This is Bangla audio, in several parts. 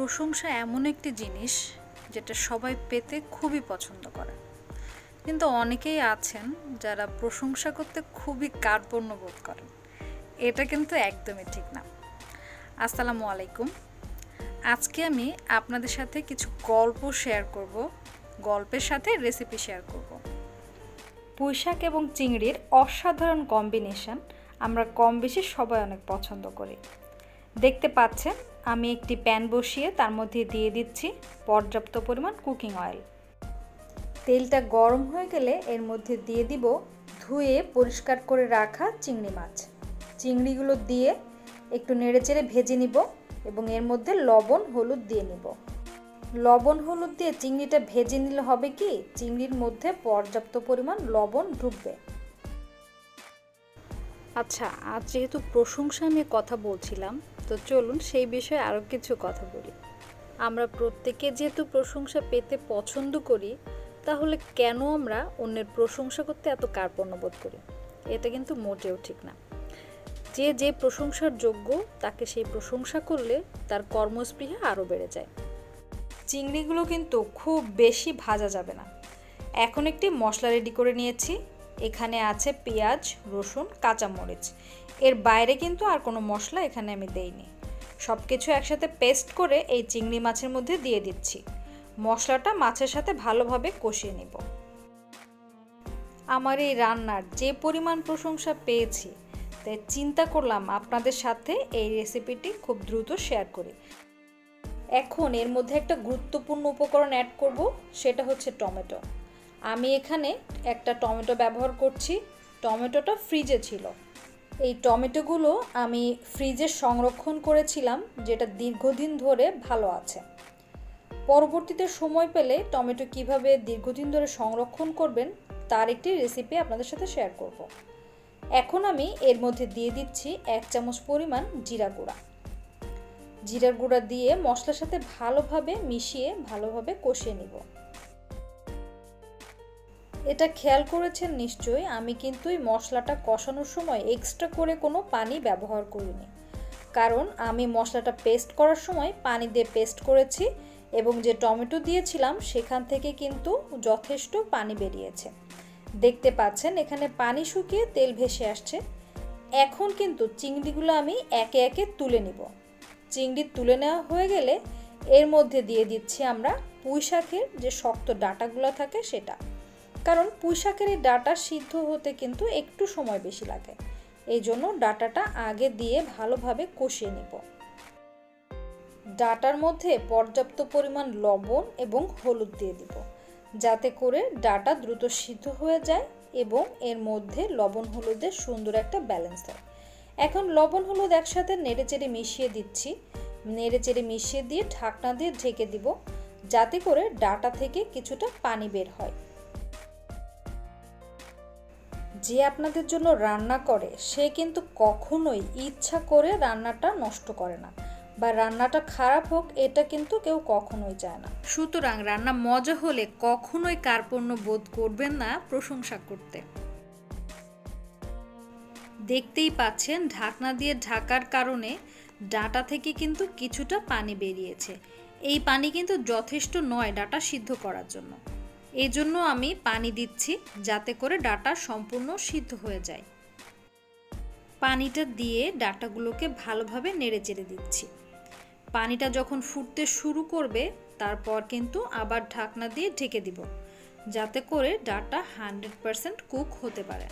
প্রশংসা এমন একটি জিনিস যেটা সবাই পেতে খুবই পছন্দ করে। কিন্তু অনেকেই আছেন যারা প্রশংসা করতে খুবই কার্পণ্য বোধ করেন। এটা কিন্তু একদমই ঠিক না। আসসালামু আলাইকুম। আজকে আমি আপনাদের সাথে কিছু গল্প শেয়ার করব, গল্পের সাথে রেসিপি শেয়ার করব। পুঁইশাক এবং চিংড়ির অসাধারণ কম্বিনেশন আমরা কম বেশি সবাই অনেক পছন্দ করি। দেখতে পাচ্ছেন, আমি একটি প্যান বসিয়ে তার মধ্যে দিয়ে দিচ্ছি পর্যাপ্ত পরিমাণ কুকিং অয়েল। তেলটা গরম হয়ে গেলে এর মধ্যে দিয়ে দিব ধুয়ে পরিষ্কার করে রাখা চিংড়ি মাছ। চিংড়িগুলো দিয়ে একটু নেড়েচেড়ে ভেজে নিব এবং এর মধ্যে লবণ, হলুদ দিয়ে নিব। লবণ, হলুদ দিয়ে চিংড়িটা ভেজে নিলে হবে কি, চিংড়ির মধ্যে পর্যাপ্ত পরিমাণ লবণ ঢুকবে। আচ্ছা আজ যেহেতু প্রশংসা নিয়ে কথা বলছিলাম তো চলুন সেই বিষয়ে আরও কিছু কথা বলি। আমরা প্রত্যেকে যেহেতু প্রশংসা পেতে পছন্দ করি, তাহলে কেন আমরা অন্যের প্রশংসা করতে এত কার্পণ্য বোধ করি? এটা কিন্তু মোটেও ঠিক না। যে যে প্রশংসার যোগ্য, তাকে সেই প্রশংসা করলে তার কর্মস্পৃহা আরও বেড়ে যায়। চিংড়িগুলো কিন্তু খুব বেশি ভাজা যাবে না। এখন একটি মশলা রেডি করে নিয়েছি। এখানে আছে পেঁয়াজ, রসুন, কাঁচামরিচ। এর বাইরে কিন্তু আর কোনো মশলা এখানে আমি দেইনি। সব কিছু একসাথে পেস্ট করে এই চিংড়ি মাছের মধ্যে দিয়ে দিচ্ছি। মশলাটা মাছের সাথে ভালোভাবে কষিয়ে নিব। আমার এই রান্নার যে পরিমাণ প্রশংসা পেয়েছি, তাই চিন্তা করলাম আপনাদের সাথে এই রেসিপিটি খুব দ্রুত শেয়ার করি। এখন এর মধ্যে একটা গুরুত্বপূর্ণ উপকরণ অ্যাড করব, সেটা হচ্ছে টমেটো। আমি এখানে একটা টমেটো ব্যবহার করছি। টমেটোটা ফ্রিজে ছিল। এই টমেটোগুলো আমি ফ্রিজে সংরক্ষণ করেছিলাম, যেটা দীর্ঘদিন ধরে ভালো আছে। পরবর্তীতে সময় পেলে টমেটো কীভাবে দীর্ঘদিন ধরে সংরক্ষণ করবেন, তার একটি রেসিপি আপনাদের সাথে শেয়ার করব। এখন আমি এর মধ্যে দিয়ে দিচ্ছি এক চামচ পরিমাণ জিরা গুঁড়া। জিরার গুঁড়া দিয়ে মশলার সাথে ভালোভাবে মিশিয়ে ভালোভাবে কষিয়ে নিব। এটা খেয়াল করেছেন নিশ্চয়ই, আমি কিন্তু এই মশলাটা কষানোর সময় এক্সট্রা করে কোনো পানি ব্যবহার করিনি। কারণ আমি মশলাটা পেস্ট করার সময় পানি দিয়ে পেস্ট করেছি এবং যে টমেটো দিয়েছিলাম সেখান থেকে কিন্তু যথেষ্ট পানি বেরিয়েছে। দেখতে পাচ্ছেন এখানে পানি শুকিয়ে তেল ভেসে আসছে। এখন কিন্তু চিংড়িগুলো আমি একে একে তুলে নিব। চিংড়ি তুলে নেওয়া হয়ে গেলে এর মধ্যে দিয়ে দিচ্ছি আমরা পুঁই শাকের যে শক্ত ডাটাগুলো থাকে সেটা। কারণ পুঁই শাকের এই ডাটা সিদ্ধ হতে কিন্তু একটু সময় বেশি লাগে। এই জন্য ডাটাটা আগে দিয়ে ভালোভাবে কষিয়ে নিব। ডাটার মধ্যে পর্যাপ্ত পরিমাণ লবণ এবং হলুদ দিয়ে দিব। যাতে করে ডাটা দ্রুত সিদ্ধ হয়ে যায় এবং এর মধ্যে লবণ হলুদের সুন্দর একটা ব্যালেন্স হয়। এখন লবণ হলুদ একসাথে নেড়ে চেড়ে মিশিয়ে দিচ্ছি। নেড়ে চেড়ে মিশিয়ে দিয়ে ঢাকনা দিয়ে ঢেকে দিব। যাতে করে ডাটা থেকে কিছুটা পানি বের হয়। যে আপনাদের জন্য রান্না করে, সে কিন্তু কখনোই ইচ্ছা করে রান্নাটা নষ্ট করে না। বা রান্নাটা খারাপ হোক, এটা কিন্তু কেউ কখনোই চায় না। সুতরাং রান্না মজা হলে কখনোই কার্পণ্য বোধ করবেন না প্রশংসা করতে। দেখতেই পাচ্ছেন, ঢাকনা দিয়ে ঢাকার কারণে ডাটা থেকে কিন্তু কিছুটা পানি বেরিয়েছে। এই পানি কিন্তু যথেষ্ট নয় ডাটা সিদ্ধ করার জন্য। এই জন্য আমি পানি দিচ্ছি যাতে করে ডাটা সম্পূর্ণ সিদ্ধ হয়ে যায়। পানিটা দিয়ে ডাটাগুলোকে ভালোভাবে নেড়ে চেড়ে দিচ্ছি। পানিটা যখন ফুটতে শুরু করবে, তারপর কিন্তু আবার ঢাকনা দিয়ে ঢেকে দিব, যাতে করে ডাটা হান্ড্রেড পারসেন্ট কুক হতে পারে।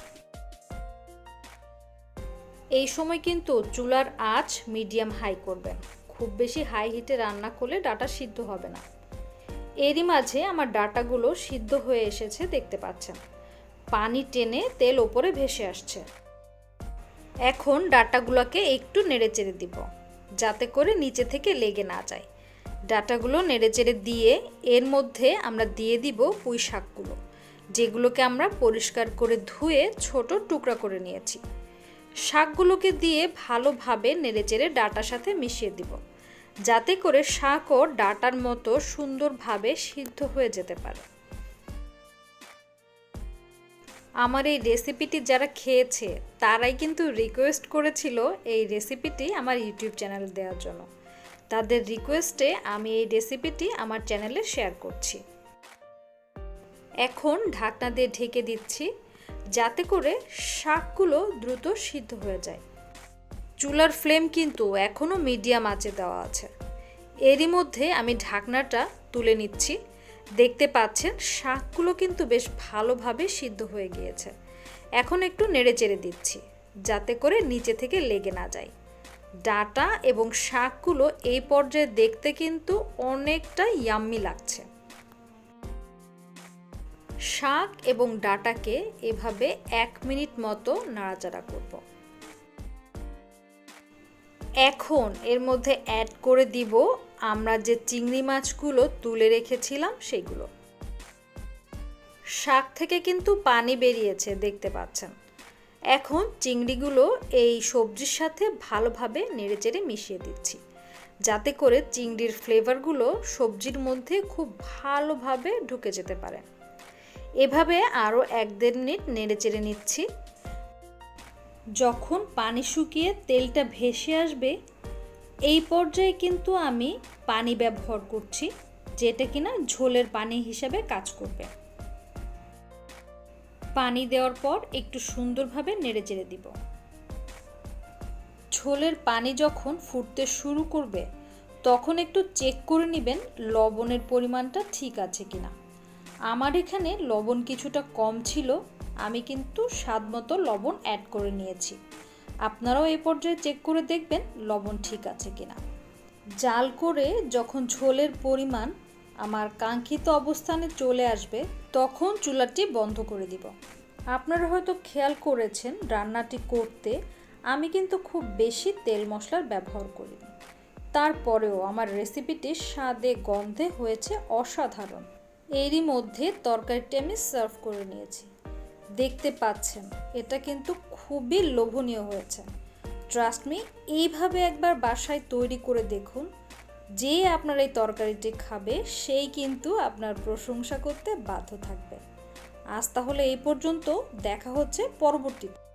এই সময় কিন্তু চুলার আঁচ মিডিয়াম হাই করবেন। খুব বেশি হাই হিটে রান্না করলে ডাটা সিদ্ধ হবে না। এরই মাঝে আমার ডাটাগুলো সিদ্ধ হয়ে এসেছে দেখতে পাচ্ছেন। পানি টেনে তেল ওপরে ভেসে আসছে। এখন ডাটাগুলোকে একটু নেড়ে চেড়ে দিব, যাতে করে নিচে থেকে লেগে না যায়। ডাটাগুলো নেড়ে চেড়ে দিয়ে এর মধ্যে আমরা দিয়ে দিব পুঁই শাকগুলো, যেগুলোকে আমরা পরিষ্কার করে ধুয়ে ছোট টুকরা করে নিয়েছি। শাকগুলোকে দিয়ে ভালোভাবে নেড়েচেড়ে ডাটার সাথে মিশিয়ে দিব। যাতে করে শাকও ডাটার মতো সুন্দরভাবে সিদ্ধ হয়ে যেতে পারে। আমার এই রেসিপিটি যারা খেয়েছে, তারাই কিন্তু রিকোয়েস্ট করেছিল এই রেসিপিটি আমার ইউটিউব চ্যানেলে দেওয়ার জন্য। তাদের রিকোয়েস্টে আমি এই রেসিপিটি আমার চ্যানেলে শেয়ার করছি। এখন ঢাকনা দিয়ে ঢেকে দিচ্ছি, যাতে করে শাকগুলো দ্রুত সিদ্ধ হয়ে যায়। চুলার ফ্লেম কিন্তু এখনও মিডিয়াম আঁচে দেওয়া আছে। এরই মধ্যে আমি ঢাকনাটা তুলে নিচ্ছি। দেখতে পাচ্ছেন, শাকগুলো কিন্তু বেশ ভালোভাবে সিদ্ধ হয়ে গিয়েছে। এখন একটু নেড়ে চেড়ে দিচ্ছি, যাতে করে নিচে থেকে লেগে না যায়। ডাটা এবং শাকগুলো এই পর্যায়ে দেখতে কিন্তু অনেকটা ইয়াম্মি লাগছে। শাক এবং ডাটাকে এভাবে এক মিনিট মতো নাড়াচাড়া করব। এখন এর মধ্যে অ্যাড করে দিব আমরা যে চিংড়ি মাছগুলো তুলে রেখেছিলাম সেগুলো। শাক থেকে কিন্তু পানি বেরিয়েছে, দেখতে পাচ্ছেন। এখন চিংড়িগুলো এই সবজির সাথে ভালোভাবে নেড়েচেড়ে মিশিয়ে দিচ্ছি, যাতে করে চিংড়ির ফ্লেভারগুলো সবজির মধ্যে খুব ভালোভাবে ঢুকে যেতে পারে। এভাবে আরও এক দেড় মিনিট নেড়েচেড়ে নিচ্ছি। যখন পানি শুকিয়ে তেলটা ভেসে আসবে, এই পর্যায়ে কিন্তু আমি পানি ব্যবহার করছি, যেটা কিনা ঝোলের পানি হিসাবে কাজ করবে। পানি দেওয়ার পর একটু সুন্দরভাবে নেড়ে চেড়ে দিব। ঝোলের পানি যখন ফুটতে শুরু করবে, তখন একটু চেক করে নেবেন লবণের পরিমাণটা ঠিক আছে কিনা। আমার এখানে লবণ কিছুটা কম ছিল আমি কিন্তু স্বাদ মতো লবণ অ্যাড করে নিয়েছি। আপনারাও এই পর্যায়ে চেক করে দেখবেন লবণ ঠিক আছে কিনা। জাল করে যখন ঝোলের পরিমাণ আমার কাঙ্ক্ষিত অবস্থানে চলে আসবে, তখন চুলাটি বন্ধ করে দিব। আপনারা হয়তো খেয়াল করেছেন রান্নাটি করতে, আমি কিন্তু খুব বেশি তেল মশলার ব্যবহার করি তারপরেও আমার রেসিপিটি স্বাদে গন্ধে হয়েছে অসাধারণ। এরই মধ্যে তরকারিটি আমি সার্ভ করে নিয়েছি। দেখতে পাচ্ছেন। এটা কিন্তু খুবই লোভনীয় হয়েছে। ট্রাস্ট মি এইভাবে একবার বাসায় তৈরি করে দেখুন। যে আপনার এই তরকারিটি খাবে, সেই কিন্তু আপনার প্রশংসা করতে বাধ্য থাকবে। আজ তাহলে এই পর্যন্ত। দেখা হচ্ছে পরবর্তীতে